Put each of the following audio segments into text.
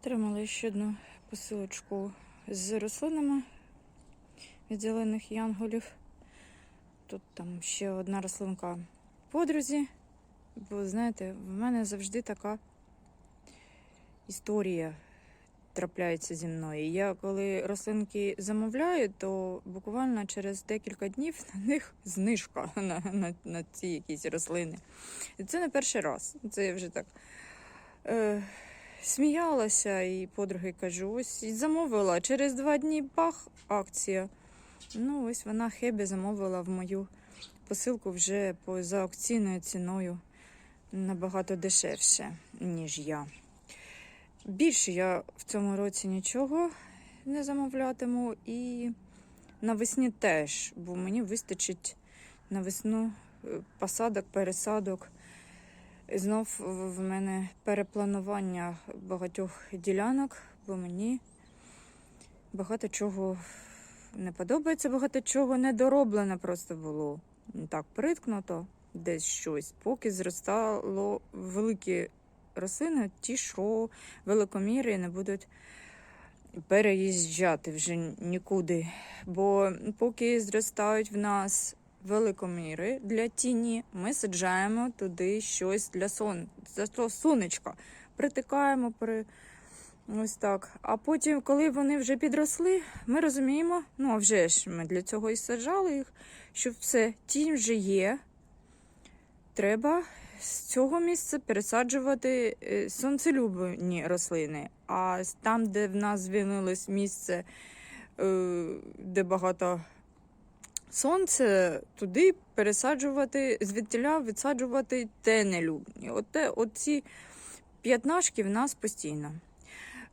Отримала ще одну посилочку з рослинами від зелених янголів. Тут там ще одна рослинка подрузі. Бо, знаєте, в мене завжди така історія трапляється зі мною. Я коли рослинки замовляю, то буквально через декілька днів на них знижка на, на, на ці якісь рослини. І це не перший раз. Це я вже так. Е, сміялася і подруги кажу, ось замовила. Через два дні бах, акція. Ну, ось вона хебі замовила в мою посилку вже по за акційною ціною набагато дешевше, ніж я. Більше я в цьому році нічого не замовлятиму і навесні теж, бо мені вистачить на весну е, посадок, пересадок. Знов в мене перепланування багатьох ділянок, бо мені багато чого не подобається, багато чого не дороблено просто було. Так приткнуто десь щось, поки зростало великі рослини, ті, що великоміри не будуть переїжджати вже нікуди. Бо поки зростають в нас великоміри для тіні, ми саджаємо туди щось для сон... для сонечка. Притикаємо при ось так. А потім, коли вони вже підросли, ми розуміємо, ну а вже ж ми для цього і саджали їх, що все, тінь вже є. Треба з цього місця пересаджувати е, сонцелюбні рослини. А там, де в нас звільнилось місце, е, де багато сонця, туди пересаджувати, звідтіля відсаджувати те тенелюбні. Оте, оці п'ятнашки в нас постійно.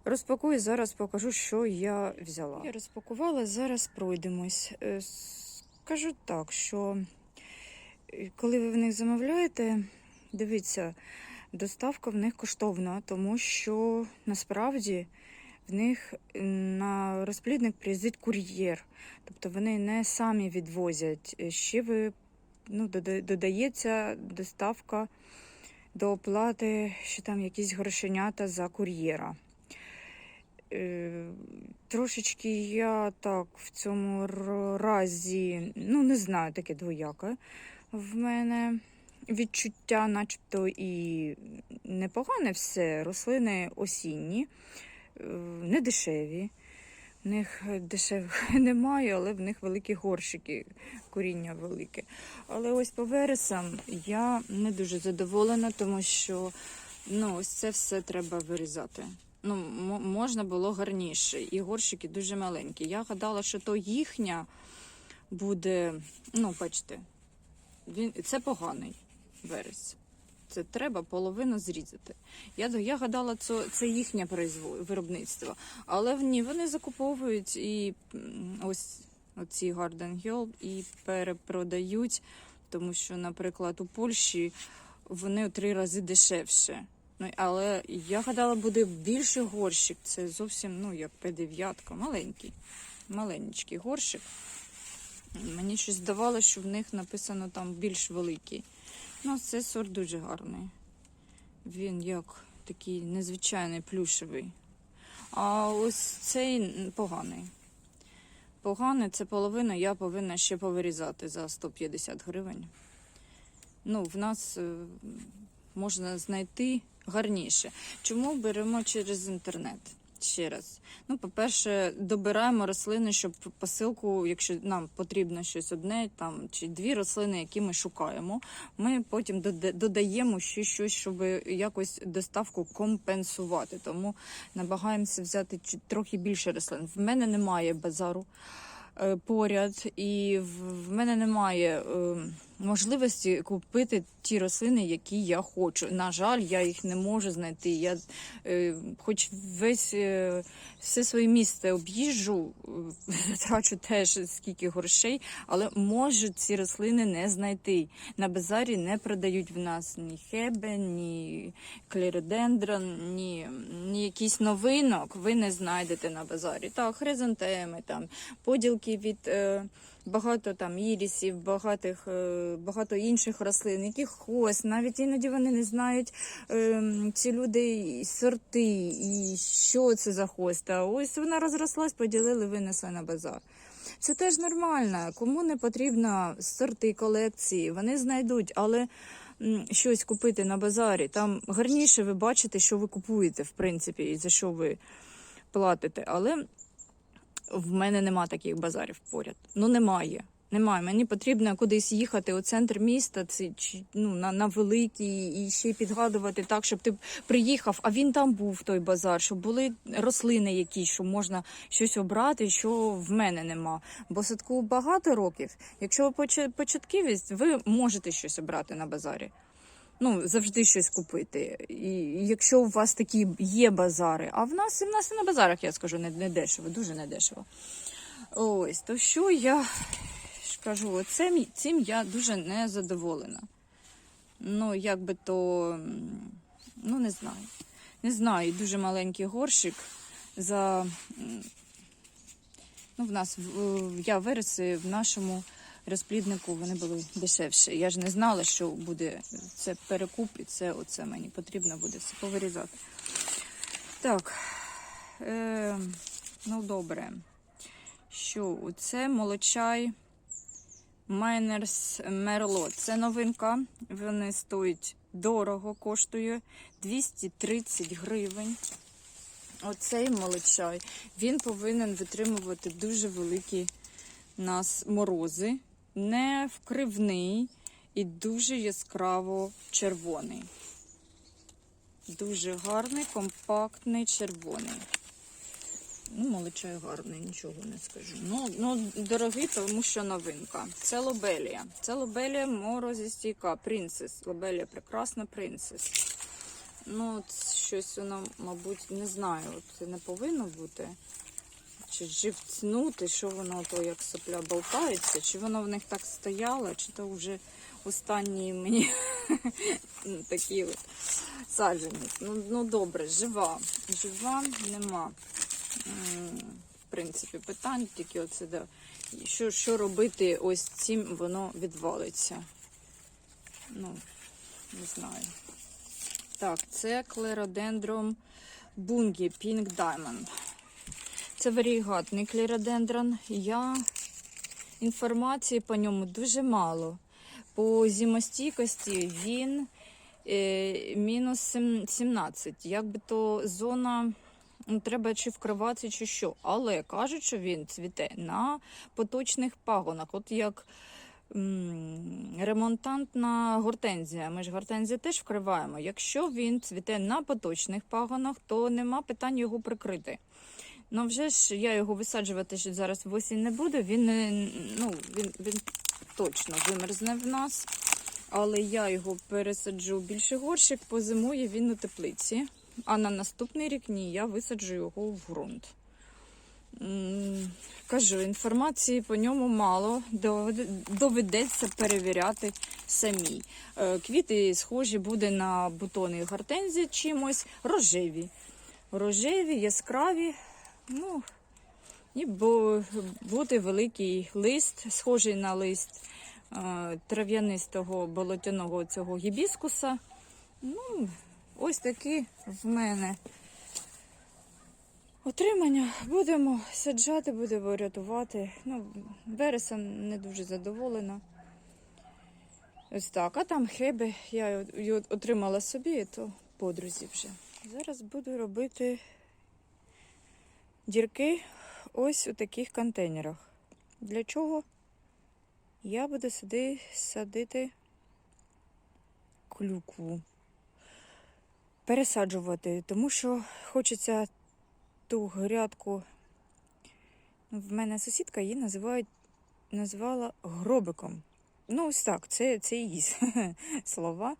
Розпакую, зараз покажу, що я взяла. Я розпакувала, зараз пройдемось. Е, Скажу так, що е, коли ви в них замовляєте, дивіться, доставка в них коштовна, тому що насправді в них е, на розплідник приїздить кур'єр. Тобто вони не самі відвозять. Е, Ще ви ну, додається доставка до оплати, що там якісь грошенята за кур'єра. Е, Трошечки я так в цьому разі, ну не знаю, таке двояке в мене відчуття, начебто і непогане все. Рослини осінні, не дешеві. В них дешевих немає, але в них великі горщики, коріння велике. Але ось по вересам я не дуже задоволена, тому що ну, ось це все треба вирізати. Ну, можна було гарніше. І горщики дуже маленькі. Я гадала, що то їхня буде, ну, бачите, він, це поганий верес. Це треба половину зрізати. Я, я гадала, це, це їхнє виробництво. Але ні, вони закуповують і ось оці Garden Hill і перепродають, тому що, наприклад, у Польщі вони у три рази дешевше. Ну, але я гадала, буде більший горщик. Це зовсім ну, як П9, маленький, маленький горщик. Мені щось здавалося, що в них написано там більш великий. Ну, цей сорт дуже гарний. Він як такий незвичайний плюшевий. А ось цей поганий. Поганий, це половина, я повинна ще повирізати за 150 гривень. Ну, в нас е, можна знайти гарніше. Чому беремо через інтернет? Ще раз. Ну, по-перше, добираємо рослини, щоб посилку, якщо нам потрібно щось одне там чи дві рослини, які ми шукаємо, ми потім додаємо ще щось, щоб якось доставку компенсувати. Тому намагаємося взяти трохи більше рослин. В мене немає базару е, поряд, і в мене немає е, можливості купити ті рослини, які я хочу. На жаль, я їх не можу знайти. Я е, хоч весь е, все своє місце об'їжджу, е, трачу теж скільки грошей, але можу ці рослини не знайти. На базарі не продають в нас ні хебе, ні клеродендрон, ні якийсь новинок ви не знайдете на базарі. Так, хризантеми, там, поділки від е, багато там ірісів, багатих, е, багато інших рослин, яких хост, навіть іноді вони не знають е, ці люди і сорти, і що це за хост. А ось вона розрослась, поділили, винесли на базар. Це теж нормально. Кому не потрібно сорти колекції, вони знайдуть, але щось купити на базарі. Там гарніше ви бачите, що ви купуєте, в принципі, і за що ви платите. Але в мене нема таких базарів поряд. Ну, немає. Немає. Мені потрібно кудись їхати у центр міста, це, ну, на, на великий, і ще й підгадувати так, щоб ти приїхав, а він там був той базар, щоб були рослини якісь, щоб можна щось обрати, що в мене нема. Бо садку багато років. Якщо ви поча- початківець, ви можете щось обрати на базарі. Ну, завжди щось купити. І якщо у вас такі є базари, а в нас, і в нас і на базарах, я скажу, не, не дешево, дуже не дешево. Ось, то що я ж кажу, цим, я дуже не задоволена. Ну, як би то, ну не знаю. Не знаю, дуже маленький горщик за. Ну, в нас я вироси в нашому розпліднику вони були дешевші. Я ж не знала, що буде це перекуп, і це оце мені потрібно буде все повирізати. Так, е, ну добре. Що це молочай Майнерс Мерло. Це новинка. Вони стоять дорого, коштує 230 гривень. Оцей молочай. Він повинен витримувати дуже великі нас морози, не вкривний і дуже яскраво червоний. Дуже гарний, компактний червоний. Ну, молочай гарний, нічого не скажу. Ну, ну дорогий, тому що новинка. Це лобелія. Це лобелія морозістійка, принцес. Лобелія прекрасна принцес. Ну, щось воно, мабуть, не знаю, це не повинно бути. Чи живцнути, що воно то як сопля болтається, чи воно в них так стояло, чи то вже останні мені такі от саджанець. Ну, ну добре, жива. Жива нема. В принципі, питань тільки оце да. Що, що робити ось цим воно відвалиться. Ну, не знаю. Так, це клеродендром бунгі Pink Diamond. Це варігатний клеродендрон. Я інформації по ньому дуже мало. По зимостійкості він е, мінус 17. Якби то зона треба чи вкривати, чи що. Але кажуть, що він цвіте на поточних пагонах. От як ремонтантна гортензія. Ми ж гортензію теж вкриваємо. Якщо він цвіте на поточних пагонах, то нема питань його прикрити. Ну, вже ж я його висаджувати ще зараз в осінь не буду. Він, ну, він, він точно вимерзне в нас. Але я його пересаджу в більший горщик, позимує він у теплиці. А на наступний рік ні, я висаджу його в ґрунт. Кажу, інформації по ньому мало, доведеться перевіряти самі. Е, Квіти схожі буде на бутони гортензії чимось, рожеві. Рожеві, яскраві, ну, і буде великий лист, схожий на лист е, трав'янистого болотяного цього гібіскуса. Ну, ось такі в мене отримання. Будемо саджати, будемо рятувати. Ну, вересом не дуже задоволена. Ось так. А там хеби я її отримала собі, то подрузі вже. Зараз буду робити дірки ось у таких контейнерах. Для чого? Я буду сюди садити клюкву. Пересаджувати, тому що хочеться ту грядку. В мене сусідка її називають, називала гробиком. Ну, ось так, це, це її слова.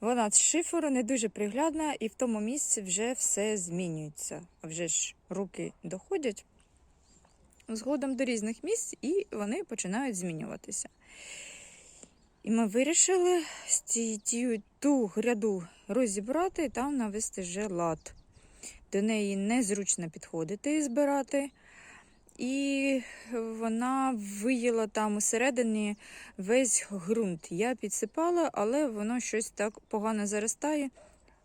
Вона з шиферу не дуже приглядна, і в тому місці вже все змінюється. Вже ж руки доходять згодом до різних місць, і вони починають змінюватися. І ми вирішили ту гряду розібрати і там навести вже лад. до неї незручно підходити і збирати. І вона виїла там усередині весь ґрунт. Я підсипала, але воно щось так погано заростає,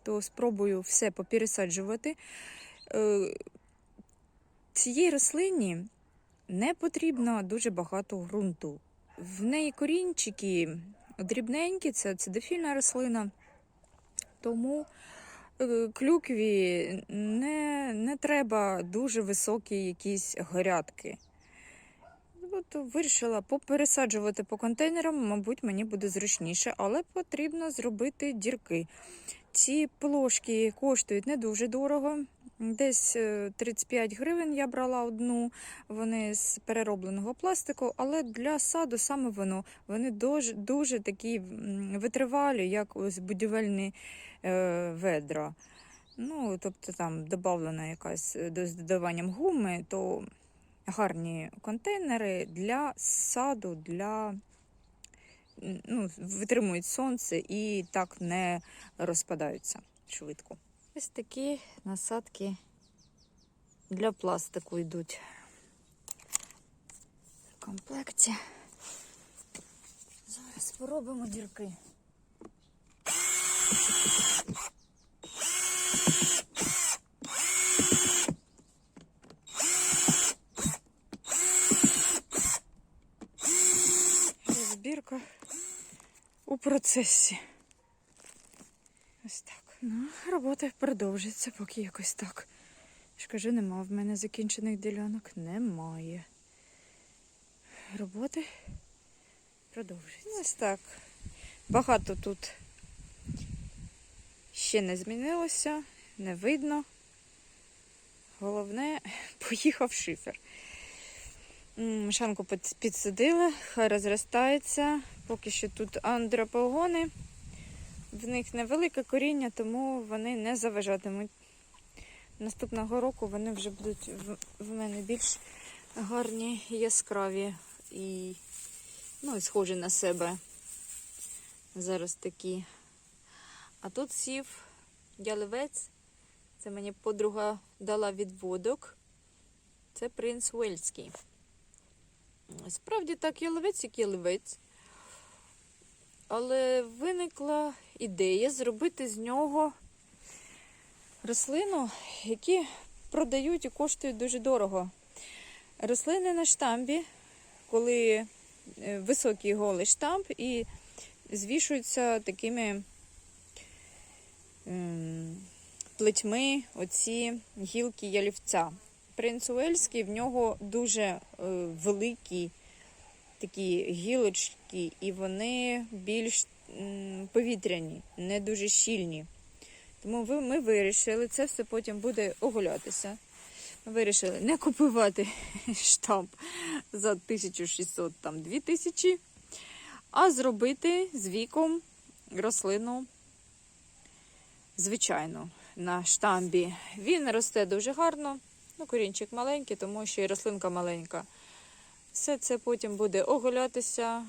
то спробую все попересаджувати. Е, Цієї рослині не потрібно дуже багато ґрунту. В неї корінчики дрібненькі, це цидофільна рослина, тому е, клюкві не, не треба дуже високі якісь горядки. От вирішила попересаджувати по контейнерам, мабуть, мені буде зручніше, але потрібно зробити дірки. Ці плошки коштують не дуже дорого. Десь е, 35 гривень я брала одну, вони з переробленого пластику, але для саду саме воно вони дуже, дуже такі витривалі, як ось будівельні е, ведра. Ну, тобто там додавлена якась е, з додаванням гуми, то гарні контейнери для саду, для ну, витримують сонце і так не розпадаються швидко. Ось такі насадки для пластику йдуть в комплекті. Зараз спробуємо дірки. Збірка у процесі. Ось так. Ну, робота продовжиться, поки якось так. Я нема в мене закінчених ділянок. Немає. Роботи продовжуються. Ось так. Багато тут ще не змінилося, не видно. Головне, поїхав шифер. М, Мишанку підсадили, хай розростається. Поки що тут андропогони. В них невелике коріння, тому вони не заважатимуть. Наступного року вони вже будуть в, мене більш гарні, яскраві і, ну, схожі на себе. Зараз такі. А тут сів ялівець. Це мені подруга дала відводок. Це принц Уельський. Справді так, ялівець як ялівець. Але виникла ідея зробити з нього рослину, які продають і коштують дуже дорого. Рослини на штамбі, коли е, високий голий штамп і звішуються такими плетьми оці гілки ялівця. Принц Уельський в нього дуже е, великі такі гілочки, і вони більш повітряні, не дуже щільні. Тому ми вирішили, це все потім буде оголятися. Ми вирішили не купувати штамп за 1600, там 2000, а зробити з віком рослину звичайну на штамбі. Він росте дуже гарно. Ну, корінчик маленький, тому що і рослинка маленька. Все це потім буде оголятися,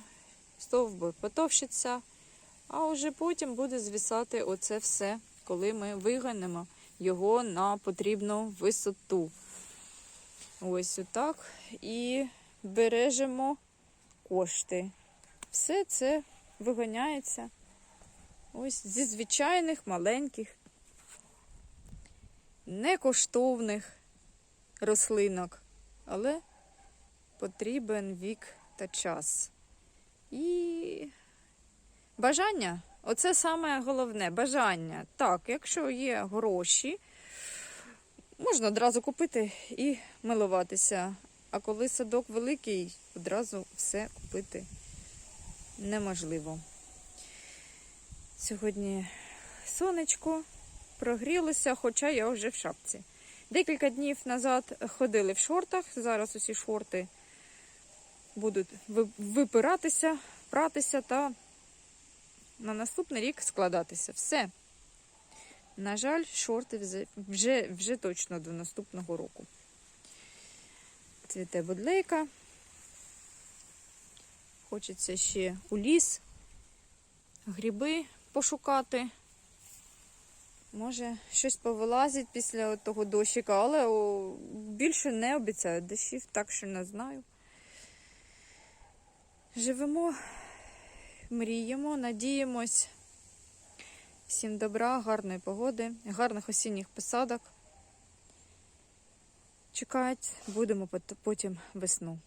стовбур потовщиться, а вже потім буде звісати оце все, коли ми виганемо його на потрібну висоту. Ось отак. І бережемо кошти. Все це виганяється ось зі звичайних маленьких, некоштовних рослинок, але потрібен вік та час. І бажання оце саме головне бажання. Так, якщо є гроші, можна одразу купити і милуватися. А коли садок великий, одразу все купити неможливо. Сьогодні сонечко прогрілося, хоча я вже в шапці. Декілька днів назад ходили в шортах. Зараз усі шорти будуть випиратися, пратися та на наступний рік складатися. Все. На жаль, шорти вже, вже, точно до наступного року. Цвіте будлейка. Хочеться ще у ліс, гриби пошукати. Може, щось повилазить після того дощика, але більше не обіцяю дощів, так що не знаю. Живемо, мріємо, надіємось. Всім добра, гарної погоди, гарних осінніх посадок. Чекати будемо потім весну.